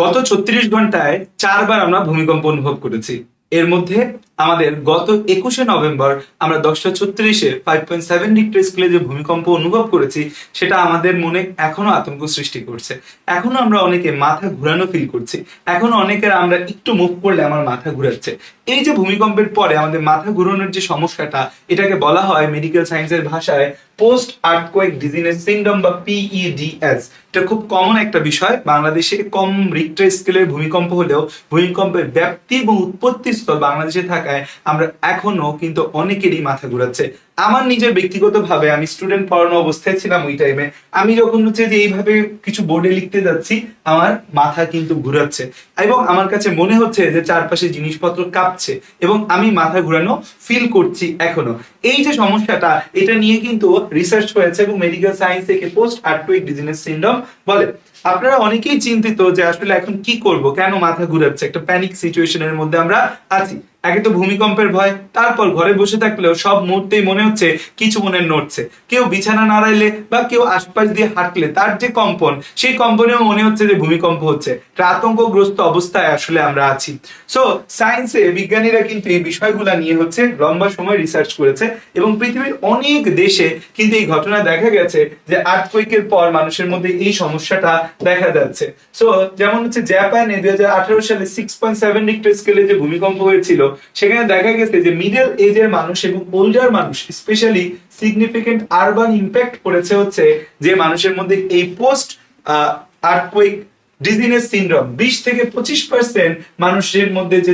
গত ছত্রিশ ঘন্টায় চারবার আমরা ভূমিকম্প অনুভব করেছি। এর মধ্যে আমাদের গত একুশে নভেম্বর আমরা দশটা ছত্রিশে ফাইভ পয়েন্ট সেভেন ডিগ্রি স্কেলে যে ভূমিকম্প অনুভব করেছি, সেটা আমাদের মনে এখনও আতঙ্ক সৃষ্টি করছে। এখনও আমরা অনেকে মাথা ঘুরানো ফিল করছি। এখনও অনেকের আমরা একটু মুভ করলে আমার মাথা ঘুরাচ্ছে। এই যে ভূমিকম্পের পরে আমাদের মাথা ঘুরানোর যে সমস্যাটা, এটাকে বলা হয় মেডিকেল সায়েন্সের ভাষায় পোস্ট আর্থকোয়েক ডিজিনেস সিন্ড্রোম বা পিইডিএস এটা খুব কমন একটা বিষয়। বাংলাদেশে কম রিক্টার স্কেলের ভূমিকম্প হলেও ভূমিকম্পের ব্যাপ্তি এবং উৎপত্তি স্থল বাংলাদেশে থাকায় আমরা এখনও কিন্তু অনেকেরই মাথা ঘুরাচ্ছে। আমার নিজের ব্যক্তিগতভাবে আমি স্টুডেন্ট পড়ানো অবস্থায় ছিলাম ওই টাইমে আমি যখন হচ্ছে যে এইভাবে কিছু বোর্ডে লিখতে যাচ্ছি, আমার মাথা কিন্তু ঘুরাচ্ছে। এবং আমার কাছে মনে হচ্ছে যে চারপাশে জিনিসপত্র কাঁপছে এবং আমি মাথা ঘুরানো ফিল করছি এখনও। এই যে সমস্যাটা, এটা নিয়ে কিন্তু রিসার্চ হয়েছে এবং মেডিকেল সায়েন্স থেকে পোস্ট আর্টুইক ডিজিনেস সিন্ড্রোম বলে। আপনারা অনেকেই চিন্তিত যে আসলে এখন কি করব, কেন মাথা ঘুরাচ্ছে? একটা প্যানিক সিচুয়েশনের মধ্যে আমরা আছি। একে তো ভূমিকম্পের ভয়। তারপর ঘরে বসে থাকলেও সব মুহূর্তেই মনে হচ্ছে কিছু মনে নড়ছে। কেউ বিছানা নাড়াইলে বা কেউ আশপাশ দিয়ে হাঁটলে তার যে কম্পন, সেই কম্পনেও মনে হচ্ছে যে ভূমিকম্প হচ্ছে। আতঙ্কগ্রস্ত অবস্থায় আসলে আমরা আছি। সো সায়েন্সে বিজ্ঞানীরা কিন্তু এই বিষয়গুলো নিয়ে হচ্ছে লম্বা সময় রিসার্চ করেছে এবং পৃথিবীর অনেক দেশে কিন্তু এই ঘটনা দেখা গেছে যে আর্থকুইকের পর মানুষের মধ্যে এই সমস্যাটা দেখা যাচ্ছে। সো যেমন হচ্ছে জাপানে দুই হাজার আঠারো সালে সিক্স পয়েন্ট সেভেন স্কেলে যে ভূমিকম্প হয়েছিল। সেখানে দেখা গেছে যে মিডল এজের মানুষ এবং ওল্ডার মানুষ স্পেশালি সিগনিফিকেন্ট আরবান ইম্প্যাক্ট পড়েছে হচ্ছে যে মানুষের মধ্যে এই পোস্ট আর্থকুইক ডিজিনেস সিন্ড্রম বিশ থেকে পঁচিশ পার্সেন্ট মানুষের মধ্যে যে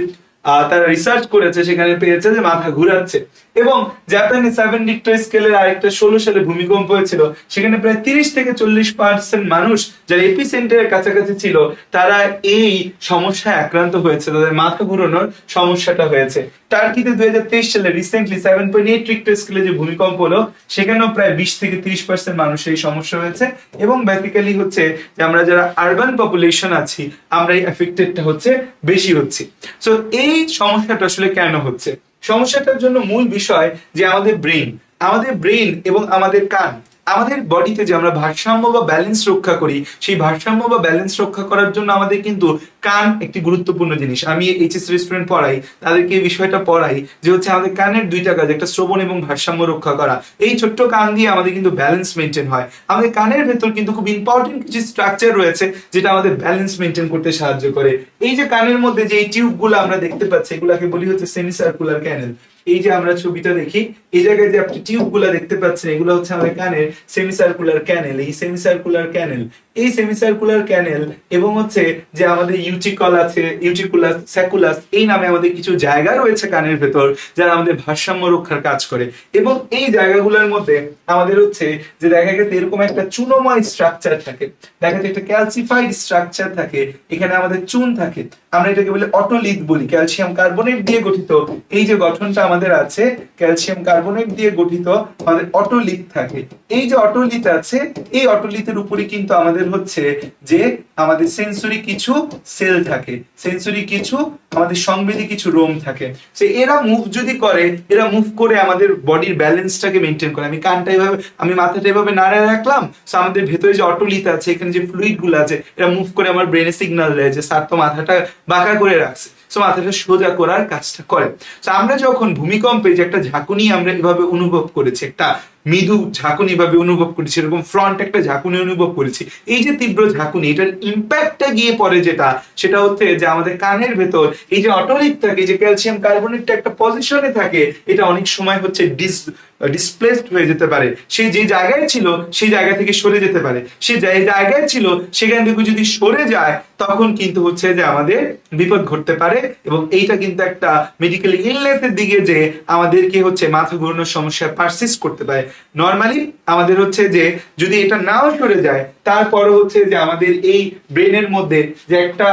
তারা রিসার্চ করেছে, সেখানে পেয়েছে যে মাথা ঘুরাচ্ছে। এবং জাপানে সেভেন রিক্টার স্কেলের আরেকটা ষোলো সালে ভূমিকম্প হয়েছিল, সেখানে প্রায় তিরিশ থেকে চল্লিশ পার্সেন্ট মানুষ যারা এপি সেন্টারের কাছাকাছি ছিল, তারা এই সমস্যায় আক্রান্ত হয়েছে, তাদের মাথা ঘুরানোর সমস্যাটা হয়েছে। টার্কিতে দুই হাজার তেইশ সালে recently seven point eight Richter স্কেলে যে ভূমিকম্প হলো, সেখানেও প্রায় বিশ থেকে তিরিশ পার্সেন্ট মানুষের এই সমস্যা হয়েছে। এবং বেসিক্যালি হচ্ছে যে আমরা যারা আরবান পপুলেশন আছি আমরা এই এফেক্টেডটা হচ্ছে বেশি হচ্ছি। সো এই সমস্যাটা আসলে কেন হচ্ছে? সমস্যাটার জন্য মূল বিষয় যে আমাদের ব্রেন আমাদের ব্রেন এবং আমাদের কান, আমাদের বডিতে যে আমরা ভারসাম্য বা ব্যালেন্স রক্ষা করি, সেই ভারসাম্য বা ব্যালেন্স রক্ষা করার জন্য আমাদের কিন্তু কান একটি গুরুত্বপূর্ণ জিনিস। আমি এইচএস রেস্টুরেন্ট পড়াই, তাদেরকে এই বিষয়টা পড়াই যে হচ্ছে আমাদের কানের দুইটা কাজ, একটা শ্রবণ এবং ভারসাম্য রক্ষা করা। এই ছোট্ট কান দিয়ে আমাদের কিন্তু ব্যালেন্স মেনটেন হয়। আমাদের কানের ভেতর কিন্তু খুব ইম্পর্টেন্ট কিছু স্ট্রাকচার রয়েছে যেটা আমাদের ব্যালেন্স মেনটেন করতে সাহায্য করে। এই যে কানের মধ্যে যে এই টিউবগুলো আমরা দেখতে পাচ্ছি, এগুলাকে বলি হচ্ছে সেমি সার্কুলার ক্যানেল এই যে আমরা ছবিটা দেখি, এই জায়গায় যে আপনি টিউবগুলা দেখতে পাচ্ছেন, এগুলো হচ্ছে আমাদের কানের সেমি সার্কুলার ক্যানেল এই সেমি সার্কুলার ক্যানেল এই সেমি সার্কুলার ক্যানেল এবং হচ্ছে যে আমাদের ইউটিকল আছে, ইউটিকুলাস স্যাকুলাস এই নামে আমাদের কিছু জায়গা রয়েছে কানের ভেতর যারা আমাদের ভারসাম্য রক্ষার কাজ করে। এবং এই জায়গাগুলোর মধ্যে আমাদের হচ্ছে যে দেখা গেছে এরকম একটা চুনময় স্ট্রাকচার থাকে। দেখা যাচ্ছে একটা ক্যালসিফাইড স্ট্রাকচার থাকে, এখানে আমাদের চুন থাকে। আমরা এটাকে বলে অটোলিথ বলি ক্যালসিয়াম কার্বনেট দিয়ে গঠিত। এই যে গঠনটা আমাদের আছে ক্যালসিয়াম কার্বনেট দিয়ে গঠিত আমাদের অটোলিথ থাকে। এই যে অটোলিথ আছে, এই অটোলিথের উপরে কিন্তু আমাদের হচ্ছে যে আমাদের সেন্সরি কিছু সেল থাকে। সেন্সরি কিছু, আমাদের সংবেদী কিছু রোম থাকে। সে এরা মুভ যদি করে, এরা মুভ করে আমাদের বডির ব্যালেন্সটাকে মেনটেন করে। আমি কানটা এভাবে, আমি মাথাটা এভাবে নাড়ায় রাখলাম সো আমাদের ভেতরে যে অটোলিথ আছে, এখানে যে ফ্লুইডগুলো আছে, এরা মুভ করে আমার ব্রেনে সিগন্যাল দেয় যে, স্যার, তো মাথাটা বাঁকা করে রাখছে। সো মাথাটা সোজা করার কাজটা করে। তো আমরা যখন ভূমিকম্পে যে একটা ঝাঁকুনি আমরা এভাবে অনুভব করেছি, একটা মৃদু ঝাঁকুনি ভাবে অনুভব করেছি, এরকম ফ্রন্ট একটা ঝাঁকুনি অনুভব করেছি। এই যে তীব্র ঝাঁকুনি, এটার ইম্প্যাক্টটা গিয়ে পড়ে যেটা, সেটা হচ্ছে যে আমাদের কানের ভেতর এই যে অটোলিক থাকে যে ক্যালসিয়াম কার্বনেটটা একটা পজিশনে থাকে, এটা অনেক সময় হচ্ছে ডিস ডিসপ্লেসড হয়ে যেতে পারে। সে যে জায়গায় ছিল সেই জায়গা থেকে সরে যেতে পারে। সে যে জায়গায় ছিল, সেখান থেকে যদি সরে যায়, তখন কিন্তু হচ্ছে যে আমাদের বিপদ ঘটতে পারে এবং এইটা কিন্তু একটা মেডিকেল ইলনেসের দিকে যে আমাদেরকে হচ্ছে মাথা ঘুরানোর সমস্যা পারসিস্ট করতে পারে। নর্মালি আমাদের হচ্ছে যে, যদি এটা নাও সরে যায়, তারপরও হচ্ছে যে আমাদের এই ব্রেনের মধ্যে যে একটা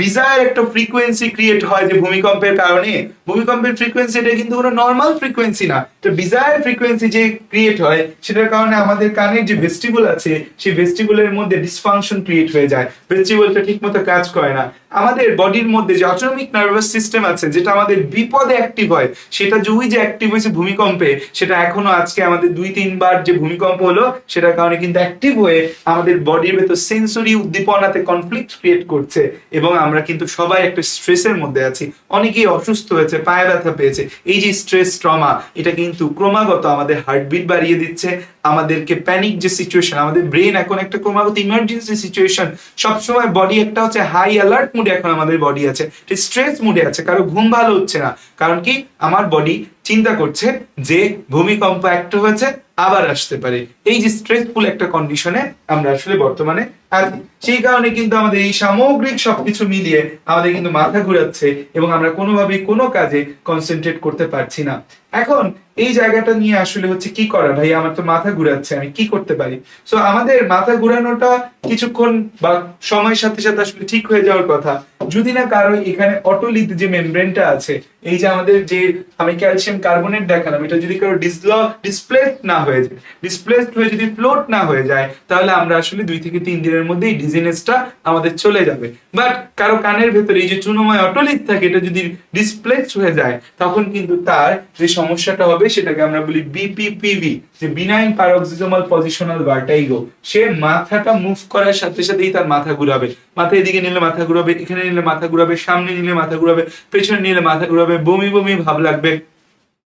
বিজার একটা ফ্রিকোয়েন্সি ক্রিয়েট হয় যে ভূমিকম্পের কারণে। ভূমিকম্পের ফ্রিকোয়েন্সি এটা কিন্তু কোনো নর্মাল ফ্রিকোয়েন্সি না। তো বিজার ফ্রিকোয়েন্সি যে ক্রিয়েট হয়, সেটার কারণে আমাদের কানের যে ভেস্টিবুল আছে, সেই ভেস্টিবুলের মধ্যে ডিসফাংশন ক্রিয়েট হয়ে যায়। ভেস্টিবুলটা ঠিকমতো কাজ করে না। আমাদের বডির মধ্যে যে অটোনমিক নার্ভাস সিস্টেম আছে, যেটা আমাদের বিপদে অ্যাক্টিভ হয়, সেটা যে ওই যে অ্যাক্টিভ হয়েছে ভূমিকম্পে, সেটা এখনও আজকে আমাদের দুই, তিনবার যে ভূমিকম্প হলো, সেটার কারণে কিন্তু অ্যাক্টিভ হয়ে আমাদের বডির ভেতর সেন্সরি উদ্দীপনাতে কনফ্লিক্ট ক্রিয়েট করছে এবং আমরা কিন্তু সবাই একটা স্ট্রেসের মধ্যে আছি। অনেকেই অসুস্থ হয়েছে, পায়ে ব্যথা পেয়েছে। এই যে স্ট্রেস ট্রমা, এটা কিন্তু ক্রমাগত আমাদের হার্টবিট বাড়িয়ে দিচ্ছে। আমাদেরকে প্যানিক যে সিচুয়েশন আমাদের ব্রেন এখন একটা ক্রমাগত ইমার্জেন্সি সিচুয়েশন সবসময় বডি একটা হচ্ছে হাই অ্যালার্ট মুডে এখন আমাদের বডি আছে। স্ট্রেস মুডে আছে, কারও ঘুম ভালো হচ্ছে না। কারণ কি? আমার বডি চিন্তা করছে যে ভূমিকম্প একটা হয়েছে, আবার আসতে পারে। এই যে স্ট্রেসফুল একটা কন্ডিশনে আমরা আসলে বর্তমানে আছি। সেই কারণে কিন্তু আমাদের এই সামগ্রিক সবকিছু মিলিয়ে আমাদের কিন্তু মাথা ঘুরাচ্ছে এবং আমরা কোনোভাবেই কোনো কাজে কনসেন্ট্রেট করতে পারছি না। এখন এই জায়গাটা নিয়ে আসলে হচ্ছে কি করা? ভাই, আমার তো মাথা ঘুরাচ্ছে, আমি কি করতে পারি? সো আমাদের মাথা ঘুরানোটা কিছুক্ষণ বা সময়ের সাথে সাথে আসলে ঠিক হয়ে যাওয়ার কথা। যদি না কারও এখানে অটোলিথ যে মেমব্রেনটা আছে, এই যে আমাদের যে আমি ক্যালসিয়াম কার্বনেট দেখালাম, এটা যদি কারও ডিসল ডিসপ্লেস না হয়ে যায়, ডিসপ্লেসড হয়ে যদি ফ্লোট না হয়ে যায়, তাহলে আমরা আসলে দুই থেকে তিন দিনের মধ্যে এই ডিজিনেসটা আমাদের চলে যাবে। বাট কারও কানের ভেতরে এই যে চুনময় অটোলিথ থাকে, এটা যদি ডিসপ্লেস হয়ে যায়, তখন কিন্তু তার যে সমস্যাটা হবে, সেটাকে আমরা বলি বিপিপিভি যে বিনাইন প্যারক্সিজমাল পজিশনাল ভার্টাইগো সে মাথাটা মুভ করার সাথে সাথেই তার মাথা ঘুরাবে। মাথা এদিকে নিলে মাথা ঘুরাবে, এখানে নিলে মাথা ঘুরাবে, সামনে নিলে মাথা ঘুরাবে, পেছনে নিলে মাথা ঘুরাবে, বমি বমি ভাব লাগবে।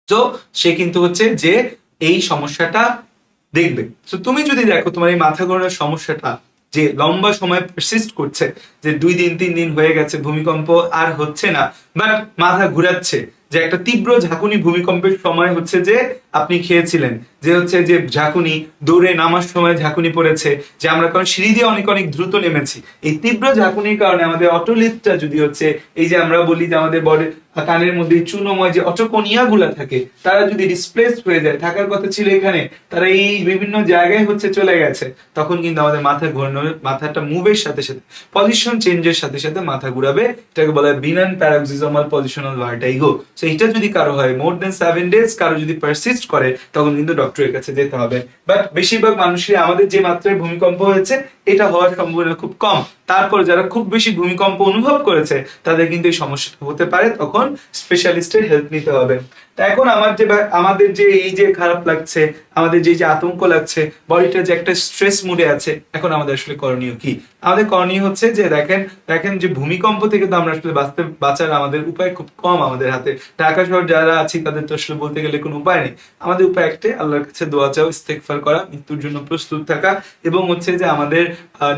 তো সে কিন্তু হচ্ছে যে এই সমস্যাটা দেখবে। তো তুমি যদি দেখো তোমার এই মাথা ঘোরানোর সমস্যাটা যে লম্বা সময় পারসিস্ট করছে, যে দুই দিন, তিন দিন হয়ে গেছে, ভূমিকম্প আর হচ্ছে না বাট মাথা ঘুরাচ্ছে যে একটা তীব্র ঝাঁকুনি ভূমিকম্পের সময় হচ্ছে যে আপনি খেয়েছিলেন। যে হচ্ছে যে ঝাঁকুনি, দৌড়ে নামার সময় ঝাঁকুনি পড়েছে, যে আমরা কারণ সিঁড়ি দিয়ে অনেক অনেক দ্রুত নেমেছি। এই তীব্র ঝাঁকুনির কারণে আমাদের অটোলিথটা যদি হচ্ছে, এই যে আমরা বলি যে আমাদের বডি, কানের মধ্যে চুনোময় যে অটোকোনিয়া গুলা থাকে, তারা যদি ডিসপ্লেস হয়ে যায়, থাকার কথা ছিল এখানে, তারা এই বিভিন্ন জায়গায় হচ্ছে চলে গেছে। তখন কিন্তু আমাদের মাথা ঘোরানোর মাথাটা মুভের সাথে সাথে পজিশন চেঞ্জের সাথে সাথে মাথা ঘুরাবে, এটাকে বলা হয় benign paroxysmal positional vertigo so এটা যদি কারও হয় মোর দেন সেভেন ডেজ কারও যদি পারসিস্ট করে, তখন কিন্তু ডক্টরের কাছে যেতে হবে। বাট বেশিরভাগ মানুষই আমাদের যে মাত্রায় ভূমিকম্প হয়েছে এটা হওয়ার সম্ভাবনা খুব কম। তারপর যারা খুব বেশি ভূমিকম্প অনুভব করেছে, তাদের কিন্তু এই সমস্যাটা হতে পারে, তখন স্পেশালিস্টের হেল্প নিতে হবে। তা এখন আমার যে আমাদের যে এই যে খারাপ লাগছে, আমাদের যে যে আতঙ্ক লাগছে, বডিটা যে একটা স্ট্রেস মুডে আছে, এখন আমাদের আসলে করণীয় কি? আমাদের করণীয় হচ্ছে যে দেখেন দেখেন যে ভূমিকম্প থেকে তো আমরা আসলে বাঁচতে, বাঁচার আমাদের উপায় খুব কম আমাদের হাতে। ঢাকা শহর যারা আছি, তাদের তো আসলে বলতে গেলে কোনো উপায় নেই। আমাদের উপায় একটাই, আল্লাহর কাছে দোয়া চাও ইস্তেকফার করা, মৃত্যুর জন্য প্রস্তুত থাকা এবং হচ্ছে যে আমাদের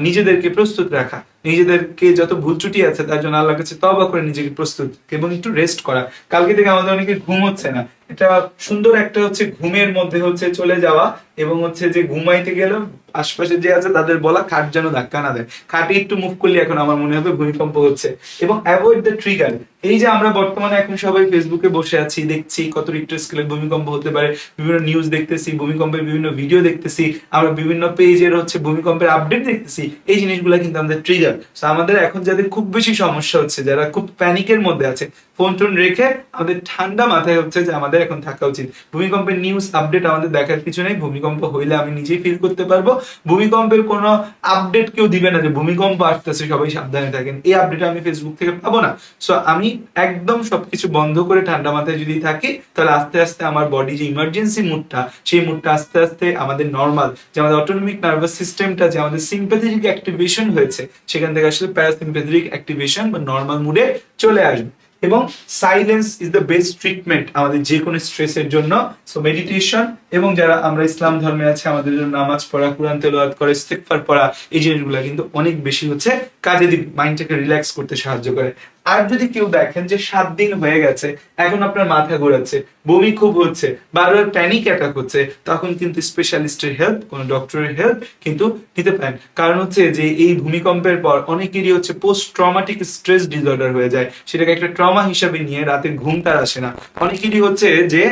নিজেদেরকে প্রস্তুত রাখা। নিজেদেরকে যত ভুল ত্রুটি আছে, তার জন্য আল্লাহর কাছে তবা করে নিজেকে প্রস্তুত এবং একটু রেস্ট করা। কালকে থেকে আমাদের অনেকে ঘুম হচ্ছে না। এটা সুন্দর একটা হচ্ছে ঘুমের মধ্যে হচ্ছে চলে যাওয়া এবং হচ্ছে যে ঘুমাইতে গেলেও আশপাশে যে আছে তাদের বলা খাট যেন ধাক্কা না দেয়। খাটে একটু মুভ করলে এখন আমার মনে হবে ভূমিকম্প হচ্ছে। এবং অ্যাভয়েড দ্য ট্রিগার এই যে আমরা বর্তমানে এখন সবাই ফেসবুকে বসে আছি, দেখছি কত রিক্টার স্কেলে ভূমিকম্প হতে পারে, বিভিন্ন নিউজ দেখতেছি, ভূমিকম্পের বিভিন্ন ভিডিও দেখতেছি, আমরা বিভিন্ন পেজের হচ্ছে ভূমিকম্পের আপডেট দেখতেছি, এই জিনিসগুলো কিন্তু আমাদের ট্রিগার আমাদের এখন যাদের খুব বেশি সমস্যা হচ্ছে যারা খুব প্যানিকের মধ্যে আছে ফোন টোন রেখে আমাদের ঠান্ডা মাথায় হচ্ছে যে আমাদের এখন থাকা উচিত। ভূমিকম্পের নিউজ আপডেট আমাদের দেখার কিছু নেই। ভূমিকম্প হইলে আমি নিজেই ফিল করতে পারব। ভূমিকম্পের কোনো আপডেট কেউ দিবে না যে ভূমিকম্প আসতেছে, সবাই সাবধানে থাকেন। এই আপডেট আমি ফেসবুক থেকে পাবো না। সো আমি একদম সবকিছু বন্ধ করে ঠান্ডা মাথায় যদি থাকি, তাহলে আস্তে আস্তে আমার বডি যে ইমার্জেন্সি মুডটা সেই মুডটা আস্তে আস্তে আমাদের নর্মাল যে আমাদের অটোনমিক নার্ভাস সিস্টেমটা যে আমাদের সিম্প্যাথেটিক অ্যাক্টিভেশন হয়েছে, সেখান থেকে আসলে প্যারাসিম্প্যাথেটিক অ্যাক্টিভেশন বা নর্মাল মুডে চলে আসবে। এবং silence is the best treatment আমাদের যে কোনো স্ট্রেসের জন্য। সো মেডিটেশন এবং যারা আমরা ইসলাম ধর্মে আছে, আমাদের জন্য নামাজ পড়া, কোরআন তেলাওয়াত করে স্টেকফার পড়া, এই জিনিসগুলো কিন্তু অনেক বেশি হচ্ছে। কাজে দিবে মাইন্ডটাকে রিল্যাক্স করতে সাহায্য করে। আর যদি কেউ দেখেন যে সাত দিন হয়ে গেছে, এখন আপনার মাথা ঘোরাচ্ছে, বমি খুব হচ্ছে বারবার প্যানিক অ্যাটাক হচ্ছে, তখন কিন্তু স্পেশালিস্টের হেল্প কোনো ডক্টরের হেল্প কিন্তু নিতে পারেন। কারণ হচ্ছে যে এই ভূমিকম্পের পর অনেকেরই হচ্ছে পোস্ট ট্রমাটিক স্ট্রেস ডিসঅর্ডার হয়ে যায়, সেটাকে একটা ট্রমা হিসাবে নিয়ে রাতে ঘুম তার আসে না। অনেকেরই হচ্ছে যে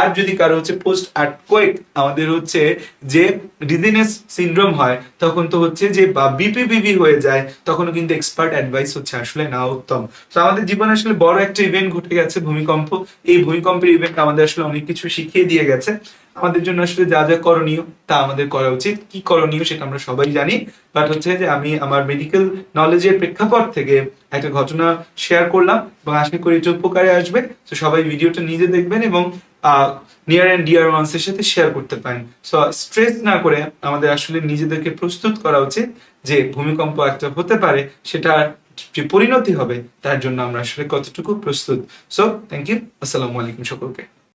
আর যদি কারও হচ্ছে পোস্ট আর্টকোয়েক আমাদের হচ্ছে যে ডিজিনেস সিনড্রোম হয়, তখন তো হচ্ছে যে বা বিপিবিবি হয়ে যায়, তখনও কিন্তু এক্সপার্ট অ্যাডভাইস হচ্ছে আসলে না উত্তম। তো আমাদের জীবনে আসলে বড় একটা ইভেন্ট ঘটে গেছে ভূমিকম্প। এই ভূমিকম্পের ইভেন্ট আমাদের আসলে অনেক কিছু শিখিয়ে দিয়ে গেছে। আমাদের জন্য আসলে যা যা করণীয় তা আমাদের করা উচিত। কি করণীয় সেটা আমরা সবাই জানি। বাট হচ্ছে যে আমি আমার মেডিকেল নলেজের প্রেক্ষাপট থেকে একটা ঘটনা শেয়ার করলাম এবং আশা করি এটা উপকারে আসবে। তো সবাই ভিডিওটা নিজে দেখবেন এবং নিয়ার অ্যান্ড ডিয়ার ওয়ান্সের সাথে শেয়ার করতে পারেন। সো স্ট্রেস না করে আমাদের আসলে নিজেদেরকে প্রস্তুত করা উচিত যে ভূমিকম্প একটা হতে পারে, সেটা যে পরিণতি হবে, তার জন্য আমরা আসলে কতটুকু প্রস্তুত। সো থ্যাংক ইউ আসসালামু আলাইকুম সকলকে।